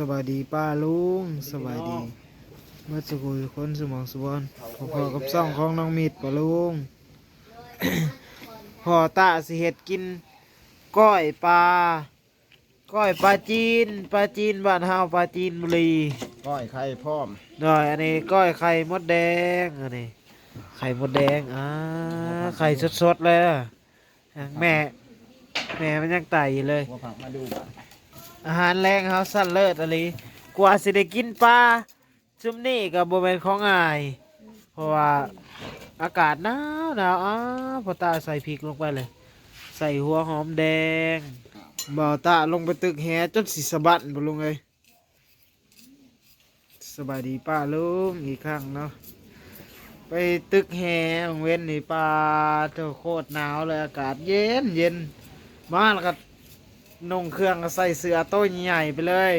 สวัสดีป้าลุงสวัสดีเมื่อสักครู่คนสมองสบอนพอๆกับซ่องของน้องมิดป้าลุงพ่อตาสิเห็ดกินก้อยปลาก้อยปลาจีนปลาจีนบ้านเฮาปลาจีนบุรีก้อยไข่พร้อมหน่อยอันนี้ก้อยไข่มดแดงอันนี้ไข่มดแดงอ่าไข่สดๆเลยอะแม่ แม่มันยังไต่อยู่เลยหัวผักมาดูก่ อาหารแรงเขาสั้นเลิศอะไรกว่าสิได้กินปลาซุมนี่กับโบเมนของง่าย เพราะว่าอากาศหนาวหนาวอ้าพอตาใส่พริกลงไปเลย ใส่หัวหอมแดงบ่าวตาลงไปตึกแหจนสิสะบัดบ่ลงเลยสบายดีป้าลุงอีกครั้งเนาะไปตึกแหงเว้นนี่ปลาเจ้าโคตรหนาวเลยอากาศเย็นเย็นมาแล้วก็ นุ่งเครื่องก็ใส่เสื้อโต้ใหญ่ไปเลย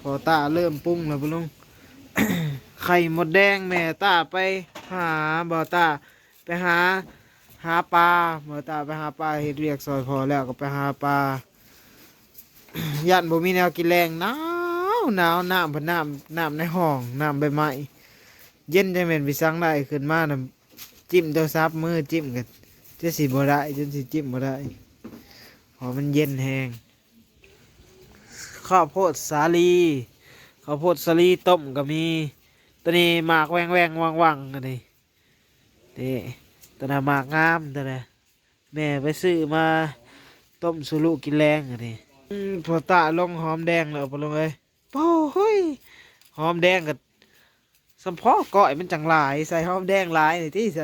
พอตาเริ่มปรุงแล้วปุลุงไข่หมดแดงแม่ตาไปหาบ่ตาไปหาหาปลาบ่ตาไปหาปลาเฮ็ดเรียกซอยพอแล้วก็ไปหาปลายันบ่มีแนวกินแรงหนาวหนาวน้ำพน้ำน้ำในห้องน้ำใบไม้เย็นจังแม่นไปสังได้ขึ้นมาน่ะจิ้มโทรศัพท์มือจิ้มกันจะสิบ่ได้จนสิจิ้มบ่ได้ อมันเย็นแหงข้าวโพดสาลี ข้าวโพดสาลีต้มก็มีตัวนี้หมากแวงแวงวังวังอันนี้นี่ตัวน่ะหมากงามตัวน่ะแม่ไปซื้อมาต้มสุรุกินแรงอันนี้พอตะลงหอมแดงแล้วปลงเลยโอ้เฮ้ยหอมแดงกับสมพอก้อยมันจังหลาย ใส่หอมแดงหลายนี่ที่จ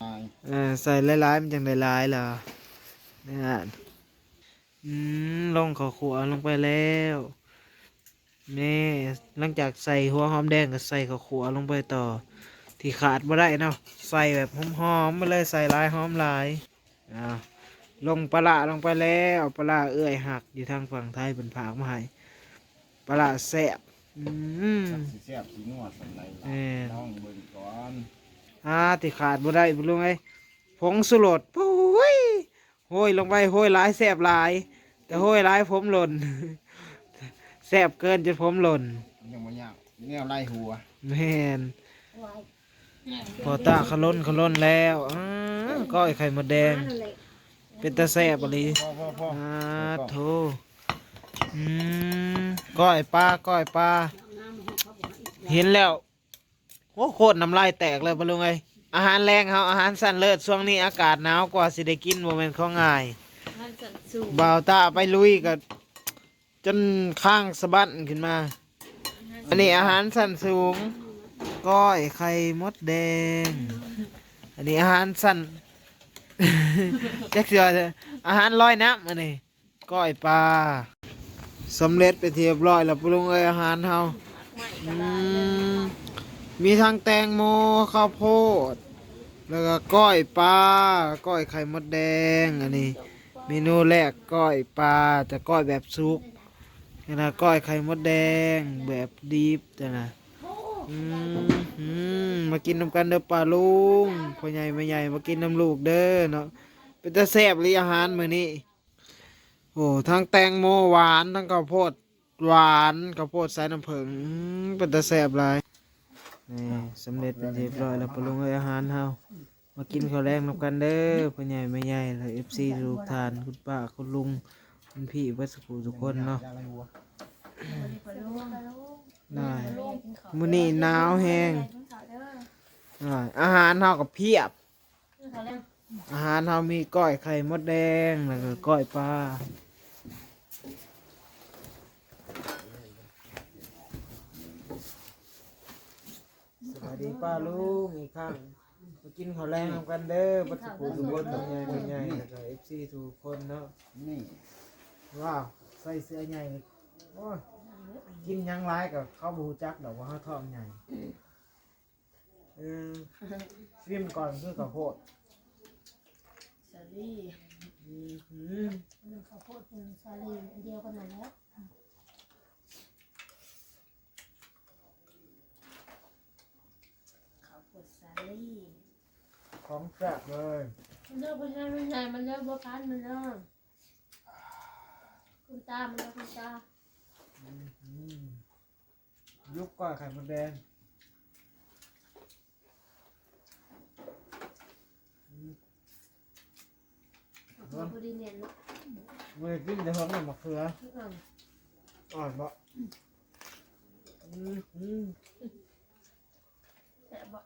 ะตายเออใส่หลายๆมันจังได้หลายล่ะนี่ฮะอืมลงข้าวขัวลงไปแล้วนี่หลังจากใส่หัวหอมแดงก็ใส่ข้าวขัวลงไปต่อ ที่ขาดไม่ได้เนาะใส่แบบหอมๆไปเลยใส่หลายหอมหลายอ้าวลงปลาร้าลงไปแล้วปลาร้าเอื้อยหักอยู่ทางฝั่งไทยเป็นผากมาให้ปลาร้าแซ่บอืมสีแซ่บสีนวดสันไรเออน้องเบิ่งก่อน อ่าที่ขาดบ่ได้บ่รู้ไงผงสุรสโอ้ยโห้ยลงไปโห้ยหลายแสบหลาย แต่โห้ยหลายผมหล่นแสบเกินจนผมหล่นยังไม่ยากแนวไล่หัวแม่นพอตาขล้นขล้นแล้วอ้าก้อยไข่มดแดง เป็นตาแสบอะไรพ่อพ่อพ่ออ่าโถอืมก้อยปลาก้อยปลาเห็นแล้วโอ้โคตรน้ำลายแตกเลยบ่ลุงไงอาหารแรงเฮาอาหารสั้นเลิศช่วงนี้อากาศหนาวกว่าสิได้กินโมเมนต์ของง่ายมันสันสูงบ่าวตาไปลุยกับจนข้างสะบั้นขึ้นมา อันนี้อาหารสั้นสูง ก้อยไข่มดแดง อันนี้อาหารสั้นแจ็คเสือเลยอาหารลอยน้ำอันนี้ก้อยปลาสำเร็จไปเทียบร้อยแล้วปรุงเอยอาหารเฮาอืม มีทั้งแตงโมข้าวโพด แล้วก็ก้อยปลาก้อยไข่มดแดงอันนี้เมนูแรกก้อยปลาแต่ก้อยแบบซุกนี่นะก้อยไข่มดแดงแบบดิบแต่นะอืมอืมมากินน้ำกันเด้อป้าลุงพ่อใหญ่แม่ใหญ่มากินน้ำลูกเด้อเนาะเป็นตะแซ่บหรืออาหารมื้อนี้โอ้ทั้งแตงโมหวานทั้งข้าวโพดหวานข้าวโพดใส่น้ำผึ้งเป็นตะแซ่บหลาย นี่สำเร็จเป็นเรียบร้อยแล้วป้าลุงอาหารเฮามากินข้าวแรงนำกันเด้อพ่อใหญ่แม่ใหญ่แล้วเอฟซีทุกทานคุณป้าคุณลุงคุณพี่วัสกุทุกคนเนาะยาไล่หัวได้มื้อนี้หนาวแฮงได้อาหารเฮากับเพียบ อาหารเฮามีก้อยไข่มดแดงแล้วก็ก้อยปลา วัสดีป้าลุงอีกครั้งมากินข้าวแรงนำกันเด้อวัสกุทุกคนพ่อใหญ่แม่ใหญ่แล้วก็เอฟซีทุกคนเนาะนี่ว้าวใส่เสื้อใหญ่โอ้ยกินหยังไรกับข้าวบูจักดอกว่าข้าวทองใหญ่เออซิมก่อนคือข้าวโพดสาลี่อือหือข้าวโพดเป็นสาลี่อันเดียวกันนั่นแหละข้าวโพ ดสาลี่ของแซ่บเลยมันเลิกไม่ใช่ไม่ใช่มันเลิกบัวพันมันเลิกคุณตา มันแล้วคุณตาอืมยุบก้อยไข่มดแดงพอดีเนี่ยเนาะมือกินจะท้องหน่อมะเขือ อ่อนอ่อนบ่อืมอืม แต่บอก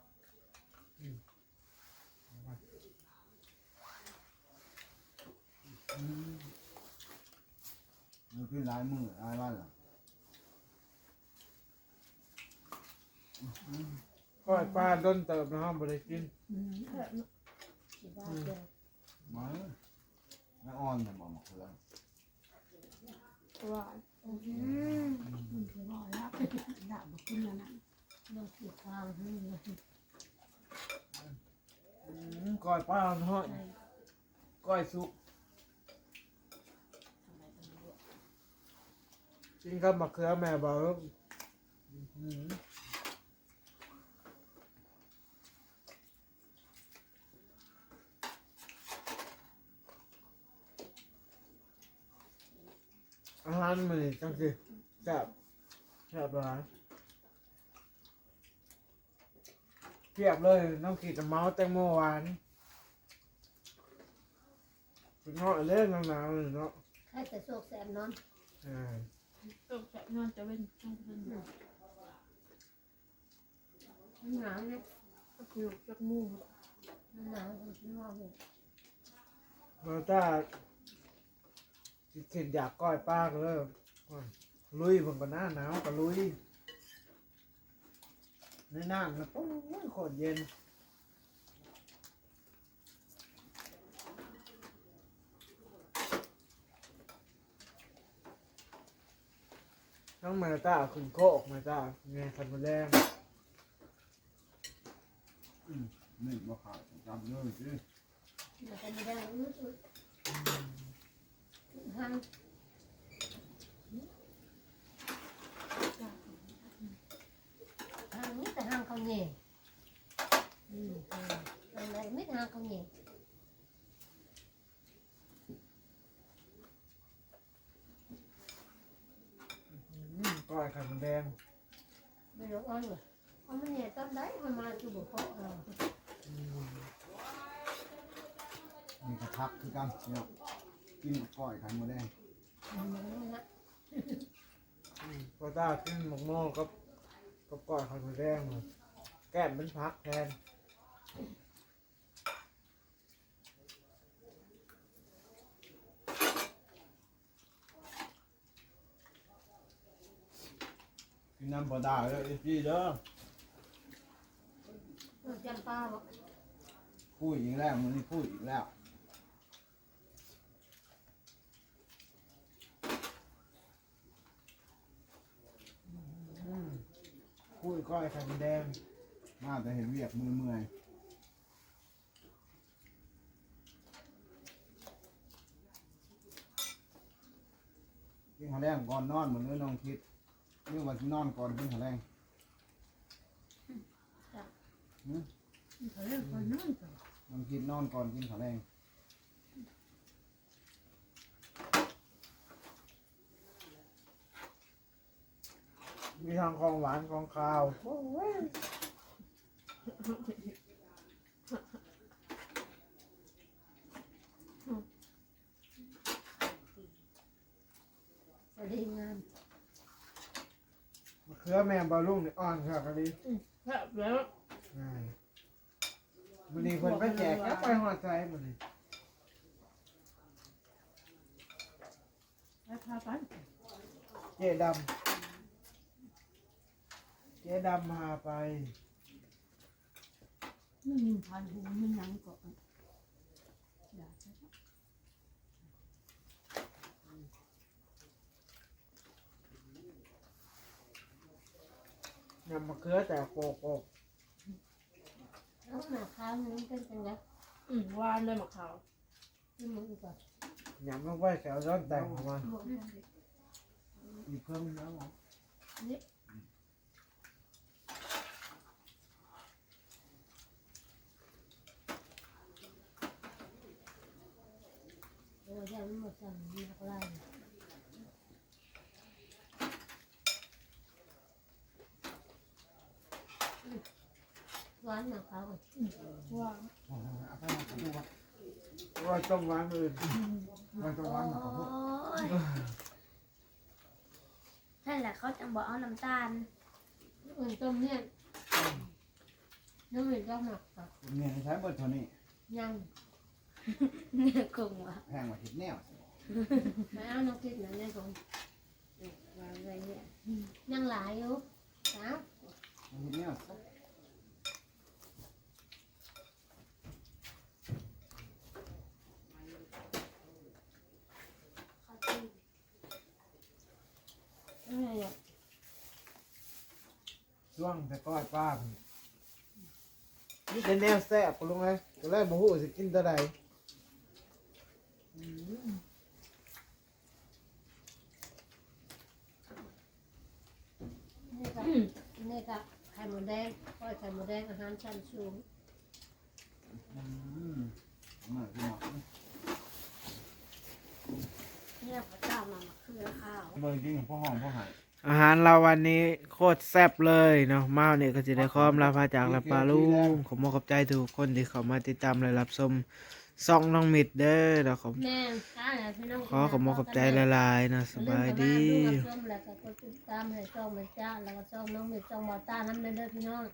มันขึ้นหลายมือหลายวันละก้อยปลาต้นเติบนะฮะบริกินแบบเนาะสิบ้าเดียวมาไม่อ่อนเนี่ยบอกมาคนละหวานอืมมันคือร้อยแล้วด่าบอกขึ้นแล้วนะเราเสียทางให้เลยอืมก้อยปลาเนาะก้อยสุก กินกับมะเขือแม่บ่าวอืมอาหารมันนี่จังสิแซ่บแซ่บหลายเทียบเลยน้องขีดน้ำเมาแตงโมหวานเป็นเนาะเล่นหนาวๆเลยเนาะใครแต่โศกแสบนอน อ่า ตกจากนอนจะเป็นต้องเป็นหนาวเนี่ยก็คือจากมูหนาวคนที่ว่าเลยเราจะเข็นอยากก้อยป้าก็เลยลุยผมก็หน้าหนาวก็ลุยในน้ำนะโอ้ยโคตรเย็น ต้องมาตาขึ้นโคกมาตาไงคันมาแรงนี่มาขาดจำเลยสิมันจะไม่ได้อืดอืดหางหางนี้แต่หางเขาเงี้ยอืมอะไรไม่หางเขาเงี้ย อืมก้อยไข่มันแดง ไม่รู้อ่อนเลยเพราะมันเนี่ยต้นได้มันมาคือบุกเพาะเราอืมนี่กระทักคือกันเนี่ยกินก้อยไข่มดแดงมันนี่นะอืมพอตาขึ้นหมกโม่กับกับก้อยไข่มันแดงเลยแก้มเป็นพักแทน กินน้ำปลาดาเลยพี่เด้อเราจำป้าบอกพูดอีกแล้วมันนี่พูดอีกแล้วอืมคุยก้อยไข่มันแดงมาแต่เห็นเวียกมือเมื่อยกินข้าวแรงก่อนนอนเหมือนน้องคิด นี่วันนอนก่อนกินข้าวแรงเขาเรียกคนนั่นก่อนน้องคิดนอนก่อนกินข้าวแรงมีทางของหวานของคาวสวัสดีงาม มะเขือแมงบาลุ่งนี่อ่อนค่ะกะดิแบบแล้วง่ายมันนี่คนไปแจกแล้วไปหอดใจมันนี่แล้วพาไปเจ๊ดำเจ๊ดำพาไปนี่มีพันหูมันยังเกาะอยากจะำมะเขือแต่โกโกเอาหน้าข้าวนี้เป็นจังไงอืมวานเลยมะขาวที่มึงก่อนยำลงไปแถวร้อนแต่งออกมาบอกนี่อีกเพิ่มแล้วเหรอนี่เราจะไม่หมดสั่งมีอะไร หวานมากเขาอะว่าเอาไปเอาดูว่าต้องวางมือมันต้องวางมาขอโทษนั่นแหละเขาจะบอกเอาน้ำตาลอื่นต้มเนี่ยน้ำมันก็หมักกับเนี่ยใช้เบิดเท่านี้ยังเนี่ยคงว่าแพงกว่าทิศแนวไม่เอาน้ำพริกนะเนี่ยผมวางไว้เนี่ยยังหลายอยู่สามทิศแนว เขาตี อะไรอะ ช่วงแต่ก้อยป้าพุ่นนี่เป็นแนวแซ่บปะลุงเลยก็เลยบ่ฮู้สิกินตัวใดนี่ก็นี่ก็ไข่หมูแดงก้อยไข่หมูแดงอาหารชั้นสูงอืมมาพี่น้องเนี่ยพระเจ้ามามาคือข้าว เบิดจริงพ่อห้องพ่อหาย อาหารเราวันนี้โคตรแซ่บเลยเนาะมาวันนี้ก็จะได้ข้อมลาพาจากลาปาลุงขอมขอบใจทุกคนที่เข้ามาติดตามและรับชมซ่องน้องมิดเด้อเนาะขอแม่ข้าแหละพี่น้องขอขอบขอบใจหลายๆนะสบายดีดูกับส้มแล้วก็กดติดตามให้ช่องแม่จ้าแล้วก็ช่องน้องมีช่องบอต้าน้ำเด้อพี่น้อง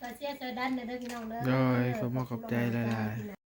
ก็เชียร์ใจดันเด้อพี่น้องเด้อโดยขอบคุณขอบใจหลายๆ